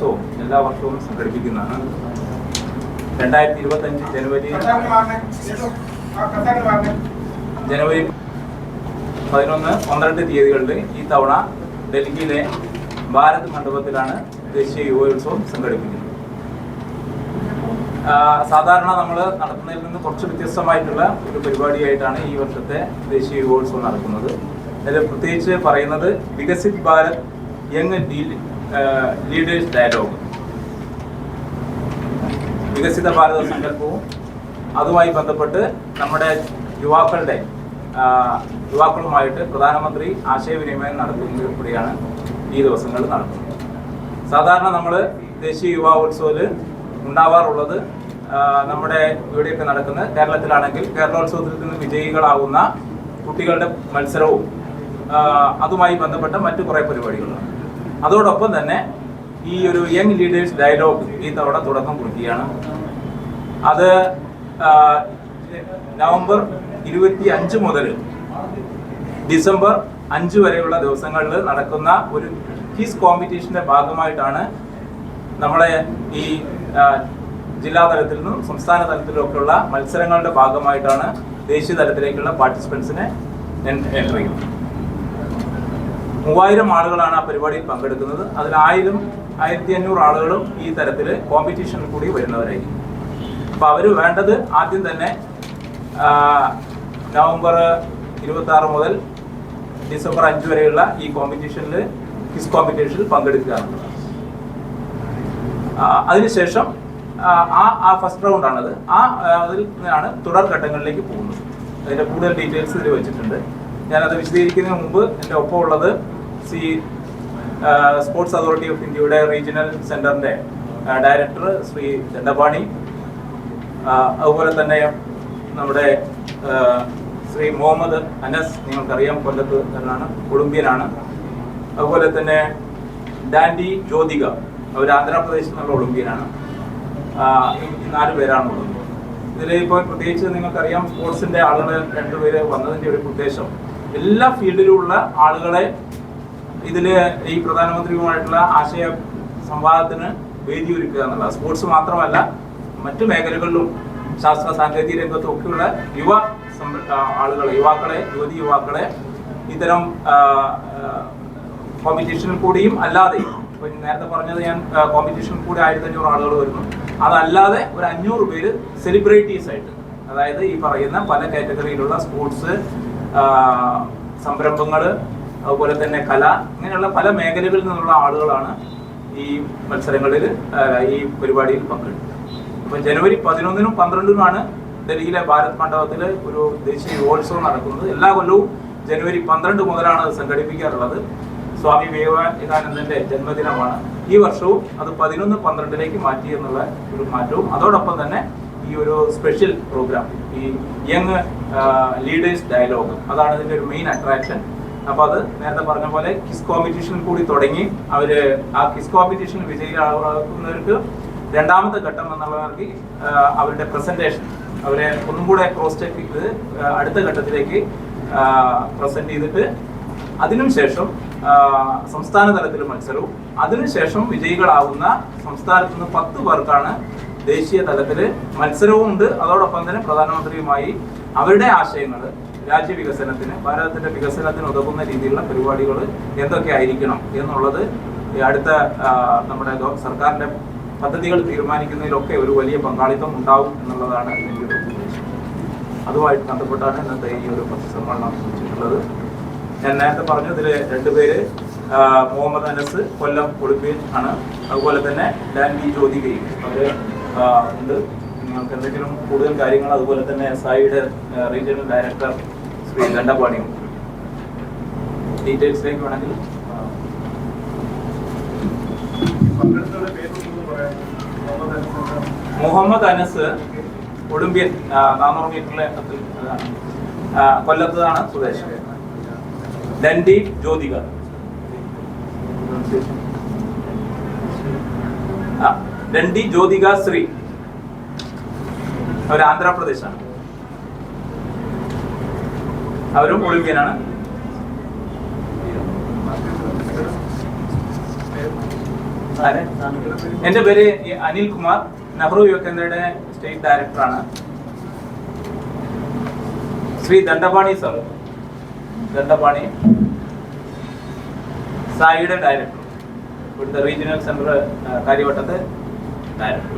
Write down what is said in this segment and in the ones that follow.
യുവോത്സവം എല്ലാ വർഷവും സംഘടിപ്പിക്കുന്നതാണ്. രണ്ടായിരത്തി ഇരുപത്തഞ്ച് ജനുവരി ജനുവരി പതിനൊന്ന് പന്ത്രണ്ട് തീയതികളിൽ ഈ തവണ ഡൽഹിയിലെ ഭാരത് മണ്ഡപത്തിലാണ് ദേശീയ യുവോത്സവം സംഘടിപ്പിക്കുന്നത്. സാധാരണ നമ്മൾ നടത്തുന്നതിൽ നിന്ന് കുറച്ച് വ്യത്യസ്തമായിട്ടുള്ള ഒരു പരിപാടിയായിട്ടാണ് ഈ വർഷത്തെ ദേശീയ യുവോത്സവം നടക്കുന്നത്. അതിൽ പ്രത്യേകിച്ച് പറയുന്നത് Viksit Bharat young leaders dialogue വികസിത ഭാരത സങ്കല്പവും അതുമായി ബന്ധപ്പെട്ട് നമ്മുടെ യുവാക്കളുടെ യുവാക്കളുമായിട്ട് പ്രധാനമന്ത്രി ആശയവിനിമയം നടത്തുന്നത് കൂടിയാണ് ഈ ദിവസങ്ങൾ നടക്കുന്നത്. സാധാരണ നമ്മൾ ദേശീയ യുവാവോത്സവത്തിൽ ഉണ്ടാവാറുള്ളത് നമ്മുടെ ഇവിടെയൊക്കെ നടക്കുന്ന കേരളത്തിലാണെങ്കിൽ കേരളോത്സവത്തിൽ നിന്ന് വിജയികളാവുന്ന കുട്ടികളുടെ മത്സരവും അതുമായി ബന്ധപ്പെട്ട മറ്റു കുറേ പരിപാടികളാണ് അതോടൊപ്പം തന്നെ ഈ ഒരു യങ് ലീഡേഴ്സ് ഡയലോഗ് ഈ തവണ തുടക്കം കുറിക്കുകയാണ്. അത് നവംബർ ഇരുപത്തി അഞ്ച് മുതൽ ഡിസംബർ അഞ്ച് വരെയുള്ള ദിവസങ്ങളിൽ നടക്കുന്ന ഒരു ക്വിസ് കോമ്പറ്റീഷന്റെ ഭാഗമായിട്ടാണ് നമ്മളെ ഈ ജില്ലാ തലത്തിൽ നിന്നും സംസ്ഥാന തലത്തിലൊക്കെയുള്ള മത്സരങ്ങളുടെ ഭാഗമായിട്ടാണ് ദേശീയ തലത്തിലേക്കുള്ള പാർട്ടിസിപ്പൻസിനെ എൻട്രി ചെയ്യുന്നത്. മൂവായിരം ആളുകളാണ് ആ പരിപാടിയിൽ പങ്കെടുക്കുന്നത്. അതിൽ ആയിരം ആയിരത്തി അഞ്ഞൂറ് ആളുകളും ഈ തരത്തിൽ കോമ്പറ്റീഷനിൽ കൂടി വരുന്നവരായിരിക്കും. അപ്പൊ അവർ വേണ്ടത് ആദ്യം തന്നെ നവംബർ ഇരുപത്തി ആറ് മുതൽ ഡിസംബർ അഞ്ച് വരെയുള്ള ഈ കോമ്പറ്റീഷനിൽ ക്വിസ് കോമ്പറ്റീഷനിൽ പങ്കെടുക്കുക അതിനുശേഷം ആ, ആ ഫസ്റ്റ് റൗണ്ടാണത് ആ അതിൽ നിന്നാണ് തുടർ ഘട്ടങ്ങളിലേക്ക് പോകുന്നത്. അതിന്റെ കൂടുതൽ ഡീറ്റെയിൽസ് ഇതിൽ വെച്ചിട്ടുണ്ട്. ഞാനത് വിശദീകരിക്കുന്നതിന് മുമ്പ് എന്റെ ഒപ്പം ഉള്ളത് സി സ്പോർട്സ് അതോറിറ്റി ഓഫ് ഇന്ത്യയുടെ റീജിയണൽ സെന്ററിന്റെ ഡയറക്ടർ ശ്രീ ദണ്ഡപാണി. അതുപോലെ തന്നെ നമ്മുടെ ശ്രീ മുഹമ്മദ് അനസ് നിങ്ങൾക്കറിയാം കൊല്ലത്ത് എന്നാണ് കൊളുമ്പ്യനാണ് അതുപോലെ തന്നെ ഡാൻഡി ജ്യോതിക അവർ ആന്ധ്രാപ്രദേശിൽ നിന്നുള്ള ഒളിമ്പ്യനാണ് നാല് പേരാണുള്ളത്. ഇതിൽ ഇപ്പോൾ പ്രത്യേകിച്ച് നിങ്ങൾക്കറിയാം സ്പോർട്സിന്റെ ആളുകൾ രണ്ടുപേര് വന്നതിന്റെ ഒരു ഉദ്ദേശം എല്ലാ ഫീൽഡിലുമുള്ള ആളുകളെ ഇതിൽ ഈ പ്രധാനമന്ത്രിയുമായിട്ടുള്ള ആശയ സംവാദത്തിന് വേദി ഒരുക്കുക എന്നുള്ളത് സ്പോർട്സ് മാത്രമല്ല മറ്റു മേഖലകളിലും ശാസ്ത്ര സാങ്കേതിക രംഗത്തും ഒക്കെയുള്ള യുവ ആളുകളെ യുവാക്കളെ യുവതി യുവാക്കളെ ഇത്തരം കോമ്പറ്റീഷനിൽ കൂടിയും അല്ലാതെയും നേരത്തെ പറഞ്ഞത് ഞാൻ കോമ്പറ്റീഷനിൽ കൂടി ആയിരത്തി അഞ്ഞൂറ് ആളുകൾ വരുന്നു. അതല്ലാതെ ഒരു അഞ്ഞൂറ് പേര് സെലിബ്രിറ്റീസ് ആയിട്ട് അതായത് ഈ പറയുന്ന പല കാറ്റഗറിയിലുള്ള സ്പോർട്സ് സംരംഭങ്ങൾ അതുപോലെ തന്നെ കല ഇങ്ങനെയുള്ള പല മേഖലകളിൽ നിന്നുള്ള ആളുകളാണ് ഈ മത്സരങ്ങളിൽ ഈ പരിപാടിയിൽ പങ്കെടുക്കുന്നത് അപ്പൊ ജനുവരി പതിനൊന്നിനും പന്ത്രണ്ടിനുമാണ് ഡൽഹിയിലെ ഭാരത് മണ്ഡപത്തിൽ ഒരു ദേശീയ യുവോത്സവം നടക്കുന്നത്. എല്ലാ കൊല്ലവും ജനുവരി പന്ത്രണ്ട് മുതലാണ് അത് സംഘടിപ്പിക്കാറുള്ളത്. സ്വാമി വിവേകാനന്ദന്റെ ജന്മദിനമാണ്. ഈ വർഷവും അത് പതിനൊന്ന് പന്ത്രണ്ടിലേക്ക് മാറ്റി എന്നുള്ള ഒരു മാറ്റവും അതോടൊപ്പം തന്നെ ഈ ഒരു സ്പെഷ്യൽ പ്രോഗ്രാം ഈ യങ് ലീഡേഴ്സ് ഡയലോഗ് അതാണ് ഇതിന്റെ ഒരു മെയിൻ അട്രാക്ഷൻ അപ്പൊ അത് നേരത്തെ പറഞ്ഞ പോലെ കിസ് കോമ്പറ്റീഷൻ കൂടി തുടങ്ങി അവർ ആ കിസ് കോമ്പറ്റീഷൻ വിജയികളാകുന്നവർക്ക് രണ്ടാമത്തെ ഘട്ടം എന്നുള്ളവർക്ക് അവരുടെ പ്രസന്റേഷൻ അവരെ ഒന്നും കൂടെ ക്രോസ് ചെക്ക് ചെയ്ത് അടുത്ത ഘട്ടത്തിലേക്ക് പ്രസന്റ് ചെയ്തിട്ട് അതിനുശേഷം ശേഷം സംസ്ഥാന തലത്തിൽ മത്സരവും. അതിനുശേഷം വിജയികളാവുന്ന സംസ്ഥാനത്ത് നിന്ന് പത്ത് പേർക്കാണ് ദേശീയ തലത്തിൽ മത്സരവും ഉണ്ട് അതോടൊപ്പം തന്നെ പ്രധാനമന്ത്രിയുമായി അവരുടെ ആശയങ്ങൾ രാജ്യവികസനത്തിന് ഭാരതത്തിന്റെ വികസനത്തിന് ഉതകുന്ന രീതിയിലുള്ള പരിപാടികൾ എന്തൊക്കെ ആയിരിക്കണം എന്നുള്ളത് അടുത്ത നമ്മുടെ സർക്കാരിന്റെ പദ്ധതികൾ തീരുമാനിക്കുന്നതിലൊക്കെ ഒരു വലിയ പങ്കാളിത്തം ഉണ്ടാവും എന്നുള്ളതാണ് എന്റെ ഒരു ഉദ്ദേശം. അതുമായിട്ട് ബന്ധപ്പെട്ടാണ് ഇന്നത്തെ ഈ ഒരു പത്രസമ്മേളനം വെച്ചിട്ടുള്ളത് ഞാൻ നേരത്തെ പറഞ്ഞു ഇതിൽ രണ്ടുപേര് മുഹമ്മദ് അനസ് കൊല്ലം ഒളിമ്പ്യൻ ആണ്. അതുപോലെ തന്നെ ലാൻഡി ജ്യോതികയും. അവർ ഉണ്ട്. നിങ്ങൾക്ക് എന്തെങ്കിലും കൂടുതൽ കാര്യങ്ങൾ അതുപോലെ തന്നെ സായിയുടെ റീജിയണൽ ഡയറക്ടർ ശ്രീ ഗണ്ടപാണിയും. ഡീറ്റെയിൽസിലേക്ക് വേണമെങ്കിൽ മുഹമ്മദ് അനസ് ഒളിമ്പ്യൻ നാനൂറ് മീറ്ററിലെ കൊല്ലത്താണ് സ്വദേശം. ദണ്ഡി ജ്യോതിക. ആ, ഡൻഡി ജ്യോതിക ശ്രീ. അവർ ആന്ധ്രാപ്രദേശാണ്. അവരും ഒളിമ്പ്യനാണ് എന്റെ പേര് അനിൽ കുമാർ. നെഹ്റു യുവകേന്ദ്രയുടെ സ്റ്റേറ്റ് ഡയറക്ടറാണ്. ശ്രീ ദണ്ഡപാണി സർ. ദണ്ഡപാണി. സായിയുടെ ഡയറക്ടർ. ഇവിടുത്തെ റീജിയണൽ സെന്റർ കാര്യവട്ടത്തെ. ഡയറക്ടർ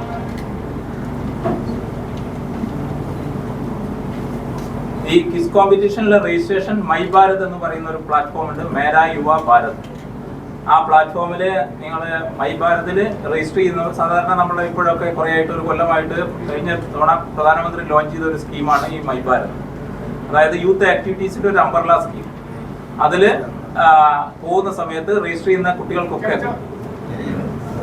ഈ കിസ് കോമ്പറ്റീഷനിലെ രജിസ്ട്രേഷൻ മൈ ഭാരത് എന്ന് പറയുന്ന ഒരു പ്ലാറ്റ്ഫോം ഉണ്ട്. മേരാ യുവ ഭാരത്. ആ പ്ലാറ്റ്ഫോമിൽ നിങ്ങൾ മൈ ഭാരതിൽ രജിസ്റ്റർ ചെയ്യുന്നത് സാധാരണ നമ്മൾ ഇപ്പോഴൊക്കെ കുറേ ആയിട്ട് ഒരു കൊല്ലമായിട്ട് കഴിഞ്ഞ തവണ പ്രധാനമന്ത്രി ലോഞ്ച് ചെയ്ത ഒരു സ്കീമാണ് ഈ മൈ ഭാരത് അതായത് യൂത്ത് ആക്ടിവിറ്റീസിന്റെ ഒരു അംബർല സ്കീം അതിൽ പോകുന്ന സമയത്ത് രജിസ്റ്റർ ചെയ്യുന്ന കുട്ടികൾക്കൊക്കെ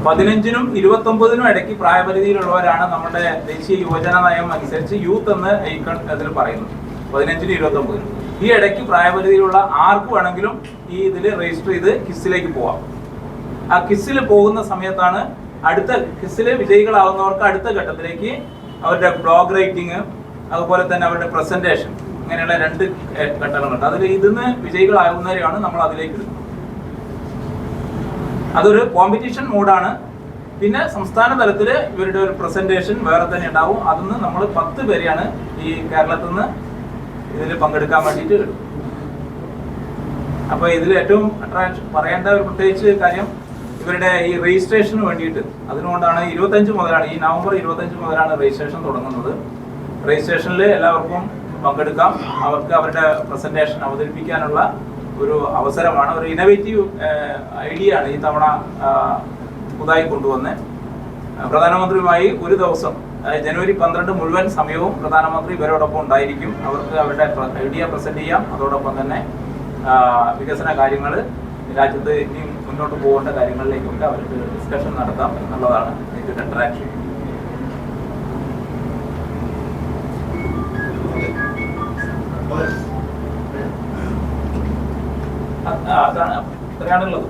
പതിനഞ്ചിനും ഇരുപത്തി ഒമ്പതിനും ഇടയ്ക്ക് പ്രായപരിധിയിലുള്ളവരാണ് നമ്മുടെ ദേശീയ യുവജന നയം അനുസരിച്ച് യൂത്ത് എന്ന് ഐക്കൺ അതിൽ പറയുന്നു. പതിനഞ്ചിനും ഇരുപത്തി ഒമ്പതിനും ഈ ഇടയ്ക്ക് പ്രായപരിധിയിലുള്ള ആർക്ക് വേണമെങ്കിലും ഈ ഇതിൽ രജിസ്റ്റർ ചെയ്ത് കിസ്സിലേക്ക് പോവാം. ആ കിസ്സിൽ പോകുന്ന സമയത്താണ് അടുത്ത കിസ്സിൽ വിജയികളാവുന്നവർക്ക് അടുത്ത ഘട്ടത്തിലേക്ക് അവരുടെ ബ്ലോഗ് റൈറ്റിംഗ് അതുപോലെ തന്നെ അവരുടെ പ്രസന്റേഷൻ ഇങ്ങനെയുള്ള രണ്ട് ഘട്ടങ്ങളുണ്ട്. അതിൽ ഇതിന്ന് വിജയികളാകുന്നവരെയാണ് നമ്മൾ അതിലേക്ക് ഇടുന്നത് അതൊരു കോമ്പറ്റീഷൻ മോഡാണ് പിന്നെ സംസ്ഥാന തലത്തിൽ ഇവരുടെ ഒരു പ്രസന്റേഷൻ വേറെ തന്നെ ഉണ്ടാവും. അതിന്ന് നമ്മൾ പത്ത് പേരെയാണ് ഈ കേരളത്തിൽ നിന്ന് ഇതിൽ പങ്കെടുക്കാൻ വേണ്ടിയിട്ട് എടുക്കും അപ്പോൾ ഇതിൽ ഏറ്റവും അട്രാക്ഷൻ പറയേണ്ട ഒരു പ്രത്യേകിച്ച് കാര്യം ഇവരുടെ ഈ രജിസ്ട്രേഷന് വേണ്ടിയിട്ട്. അതിനുകൊണ്ടാണ് ഇരുപത്തഞ്ച് മുതലാണ് ഈ നവംബർ ഇരുപത്തഞ്ച് മുതലാണ് രജിസ്ട്രേഷൻ തുടങ്ങുന്നത്. രജിസ്ട്രേഷനിൽ എല്ലാവർക്കും പങ്കെടുക്കാം. അവർക്ക് അവരുടെ പ്രസന്റേഷൻ അവതരിപ്പിക്കാനുള്ള ഒരു അവസരമാണ് ഒരു ഇന്നവേറ്റീവ് ഐഡിയ ആണ് ഈ തവണ പുതുതായി കൊണ്ടുവന്ന്. പ്രധാനമന്ത്രിയുമായി ഒരു ദിവസം ജനുവരി പന്ത്രണ്ട് മുഴുവൻ സമയവും പ്രധാനമന്ത്രി ഇവരോടൊപ്പം ഉണ്ടായിരിക്കും. അവർക്ക് അവരുടെ ഐഡിയ പ്രസന്റ് ചെയ്യാം. അതോടൊപ്പം തന്നെ വികസന കാര്യങ്ങൾ രാജ്യത്ത് ഇനിയും മുന്നോട്ട് പോകേണ്ട കാര്യങ്ങളിലേക്കൊക്കെ അവർക്ക് ഡിസ്കഷൻ നടത്താം എന്നുള്ളതാണ് ഇതിന്റെ അട്രാക്ഷൻ അതാണ്. പറയാനുള്ളത്